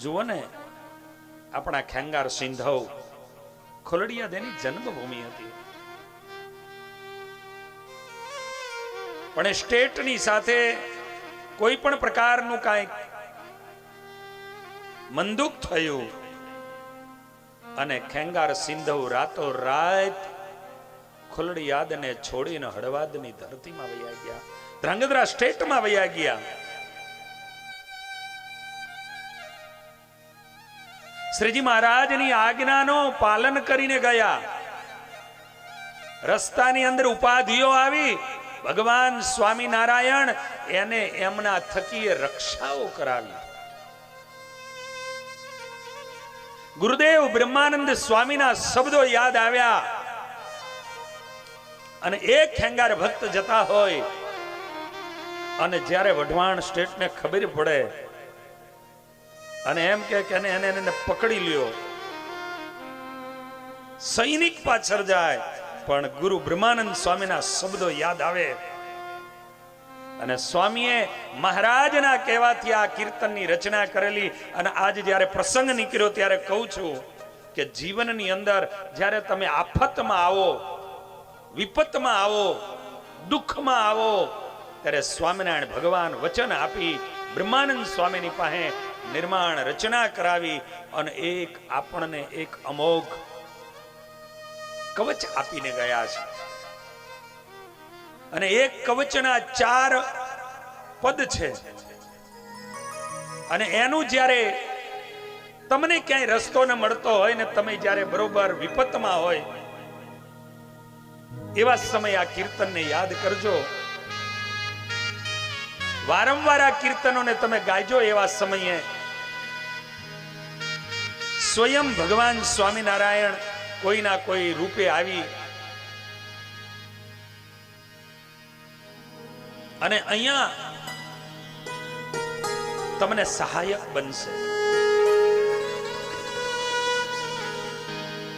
જુઓ ને, આપણા ખેંગાર સિંધવ ખોલડિયા તેની જન્મભૂમિ હતી. પણ સ્ટેટની સાથે કોઈ પણ પ્રકારનું કાંઈક મંદુક થયું અને ખેંગાર સિંધવ રાતો રાત ખોલડિયાદને છોડીને હળવાદની ધરતીમાં વયા ગયા. ધ્રાંગધ્રા સ્ટેટમાં વયા ગયા. શ્રીજી મહારાજની આજ્ઞાનો પાલન કરીને ગયા. રસ્તાની અંદર ઉપાધિઓ આવી. ભગવાન સ્વામિનારાયણ એને એમના થકી રક્ષાઓ કરાવી. ગુરુદેવ બ્રહ્માનંદ સ્વામીના શબ્દો યાદ આવ્યા. અને એક ખેંગાર ભક્ત જતા હોય. અને જ્યારે વઢવાણ સ્ટેટને ખબર પડે અને એમ કે એને એને પકડી લ્યો. સૈનિક પાછળ જાય, પણ ગુરુ બ્રહ્માનંદ સ્વામીના શબ્દો યાદ આવે. અને સ્વામીએ મહારાજના કહેવાથી આ કીર્તનની રચના કરેલી અને આજ જ્યારે પ્રસંગ નીકળ્યો ત્યારે કહું છું કે જીવનની અંદર જ્યારે તમે આફતમાં આવો, વિપતમાં આવો, દુઃખમાં આવો, ત્યારે સ્વામિનારાયણ ભગવાન વચન આપી બ્રહ્માનંદ સ્વામીની પાસે નિર્માણ, રચના કરાવી અને એક આપણને એક અમોઘ કવચ આપીને ગયા છે. અને એક કવચના ચાર પદ છે. અને એનું જ્યારે તમને ક્યાંય રસ્તો ન મળતો હોય ને તમે જ્યારે બરોબર વિપતમાં હોય, એવા સમય આ કીર્તનને યાદ કરજો. વારંવાર આ કીર્તનોને તમે ગાયજો એવા સમયે. સ્વયં ભગવાન સ્વામિનારાયણ કોઈના કોઈ રૂપે આવી. અને અહીંયા તમને સહાયક બનશે.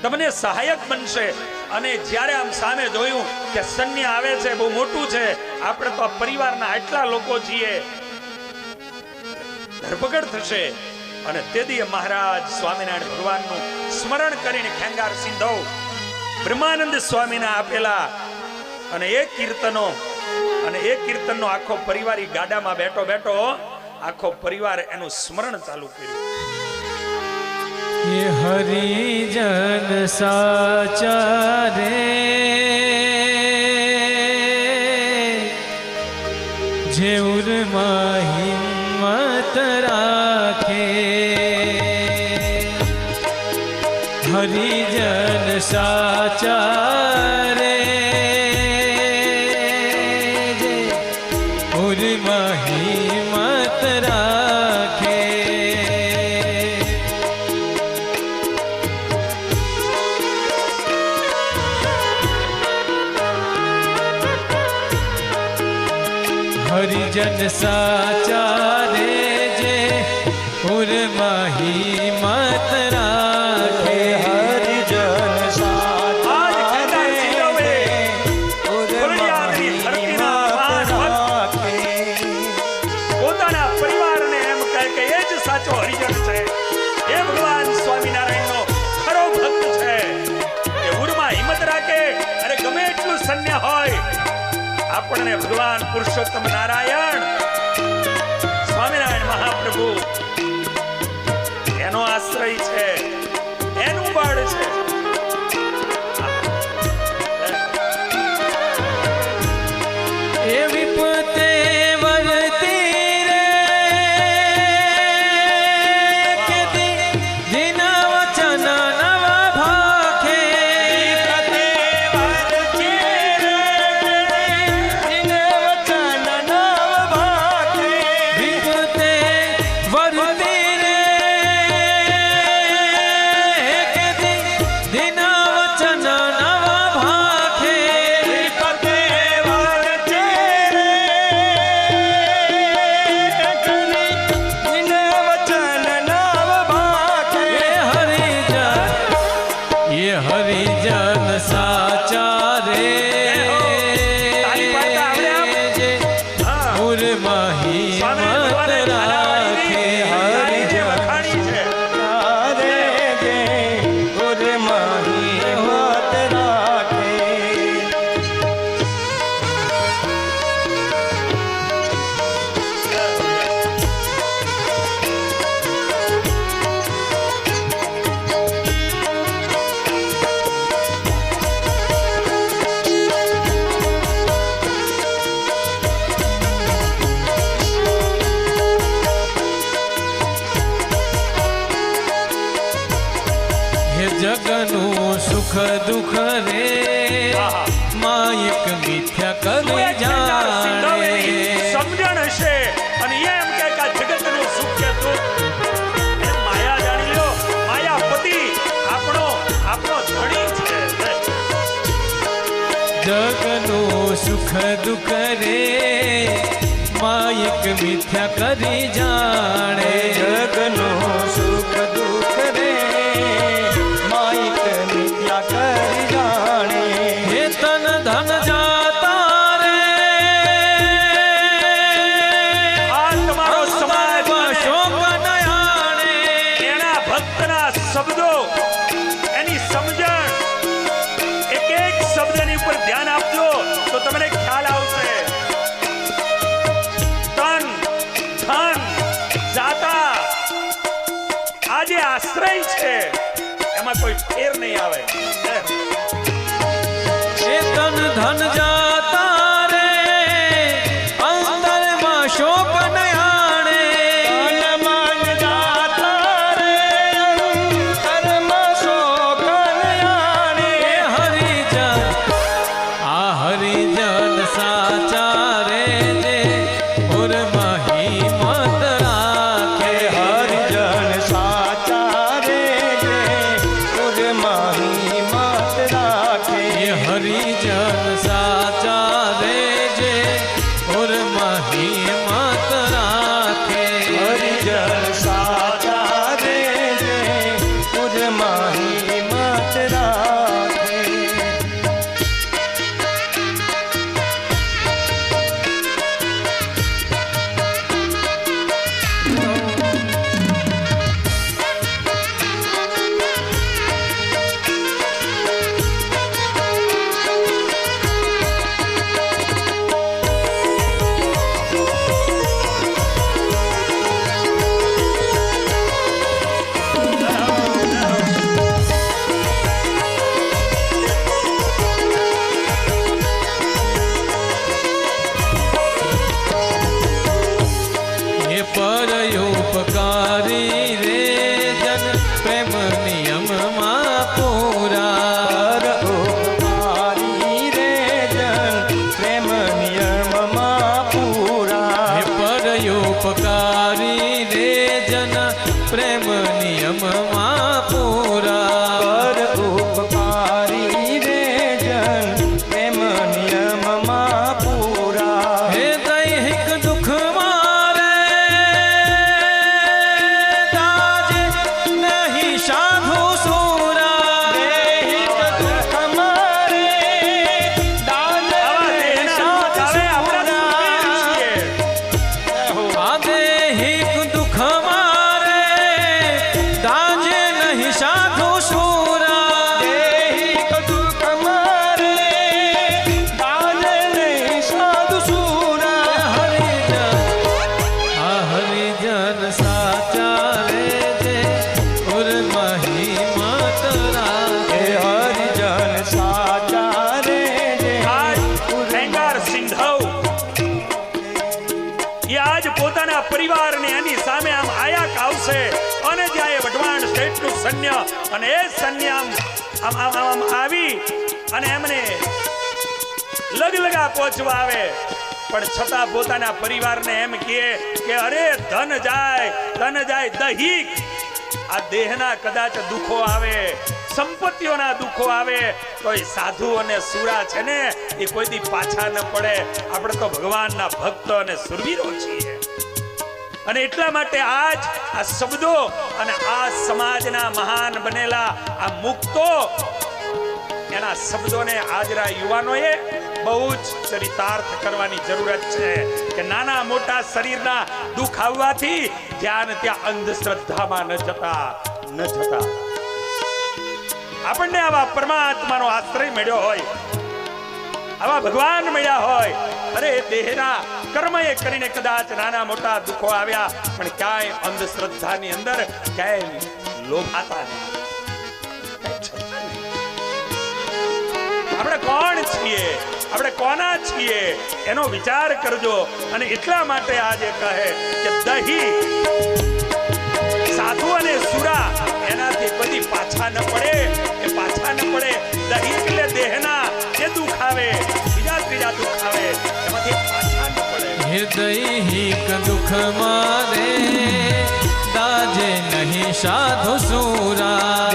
તમને સહાયક બનશે. અને જ્યારે આમ સામે જોયું કે સન્ય આવે છે, બહુ મોટું છે, આપણે તો પરિવારના આટલા લોકો છીએ. ધરપકડ થશે. અને તેથી મહારાજ સ્વામિનારાયણ ભગવાનનું સ્મરણ કરીને ખેંગાર સિંધવ બ્રહ્માનંદ સ્વામીના આપેલા અને એ કીર્તનો અને એ કીર્તનનો આખો પરિવાર ગાડામાં બેઠો બેઠો આખો પરિવાર એનું સ્મરણ ચાલુ કર્યું. ये हरिजन साचा रे જેઉરમાં હિંમત રાખે હરિજન સાચા હરિજન સાચા ભગવાન પુરુષોત્તમ નારાયણ. સ્વામિનારાયણ મહાપ્રભુ. સુખ દુઃખ રે. માયક મિથ્યા કરે જાણે. સમજણ છે. અને એમ કે આ જગતનું સુખ કે દુઃખ. એ માયા જાણી લો માયાપતિ આપણો આપણો ધણી છે. જગનું સુખ દુઃખ રે. માયક મિથ્યા કરી જાણે. જગનો સુખ દુઃખ કોઈ ફેર નહીં આવે. એ તન ધન જાતા कार्य અને જ્યાં એ વઢવાણ શ્રેષ્ઠનું સૈન્ય અને એ સૈન્ય આમ આવી અને એમને લગલગા પહોંચવા આવે. પણ છતાં પોતાના પરિવારને એમ કહે કે, અરે, ધન જાય ધન જાય દહીક આ દેહના કદાચ દુખો આવે, સંપત્તિઓના દુખો આવે તો એ સાધુ અને સુરા છે ને, એ કોઈ દી પાછા ન પડે. આપણે તો ભગવાનના ભક્ત અને સુરવીરો છીએ. અને એટલા માટે આજ આ શબ્દો અને આ સમાજના મહાન બનેલા આ મુક્તો એના શબ્દોને આજના યુવાનોએ બહુ જ ચરિતાર્થ કરવાની જરૂરત છે કે નાના મોટા શરીરના દુઃખ આવવાથી જ્યાં ત્યાં અંધશ્રદ્ધામાં ન જતા ન જતા. આપણને આવા પરમાત્માનો આશ્રય મળ્યો હોય આવા ભગવાન મળ્યા હોય. અરે દેહના કર્મ એ કરીને કદાચ નાના મોટા દુઃખો આવ્યા, પણ ક્યાંય અંધશ્રદ્ધાની અંદર ક્યાંય લોભાતા નહીં. આપણે કોણ છીએ? આપણે કોના છીએ? એનો વિચાર કરજો. અને એટલા માટે આજે કહે કે દહી, સાધુ અને સુરા એનાથી બધી પાછા ન પડે. હૃદયહિક દુઃખ મારે દાજે નહીં સાધુ સુરા.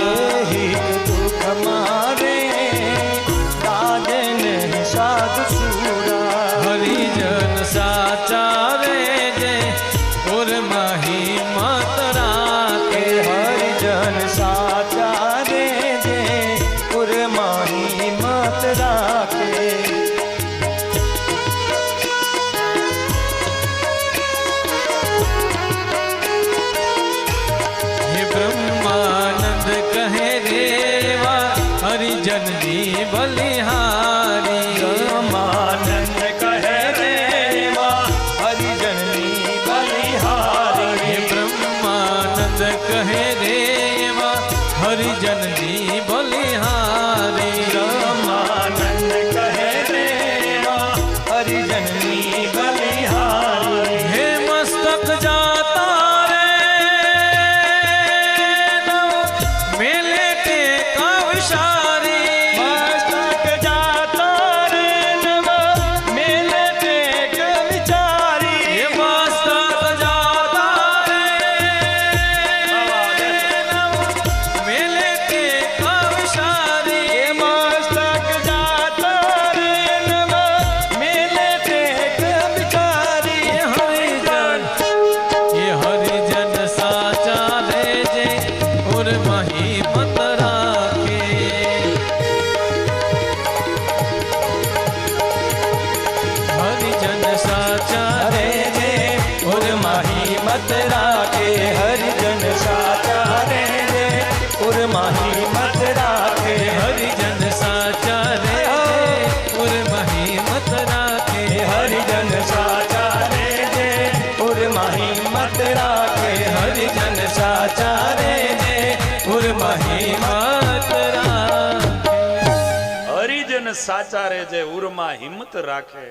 સાચા રે ઉરમાં હિંમત રાખે.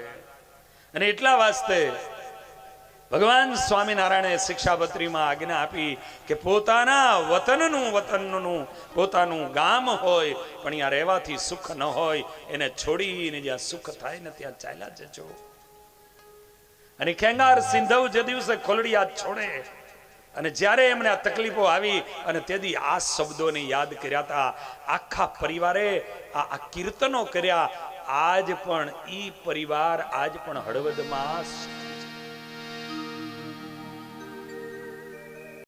અને એટલા વાસ્તે ભગવાન સ્વામિનારાયણે શિક્ષાપત્રીમાં આજ્ઞા આપી કે પોતાના વતનનું વતનનું પોતાનું ગામ હોય, પણ ત્યાં રહેવાથી સુખ ન હોય, એને છોડીને જ્યાં સુખ થાય ને ત્યાં ચાલ્યા જજો. અને ખેંગાર સિંધવ જે દિવસે ખોલડિયા છોડે અને જ્યારે એમને આ તકલીફો આવી અને તેથી આ શબ્દોને યાદ કર્યા હતા, આખા પરિવારે આ કીર્તનો કર્યા. આજ પણ ઈ પરિવાર આજ પણ હળવદમાં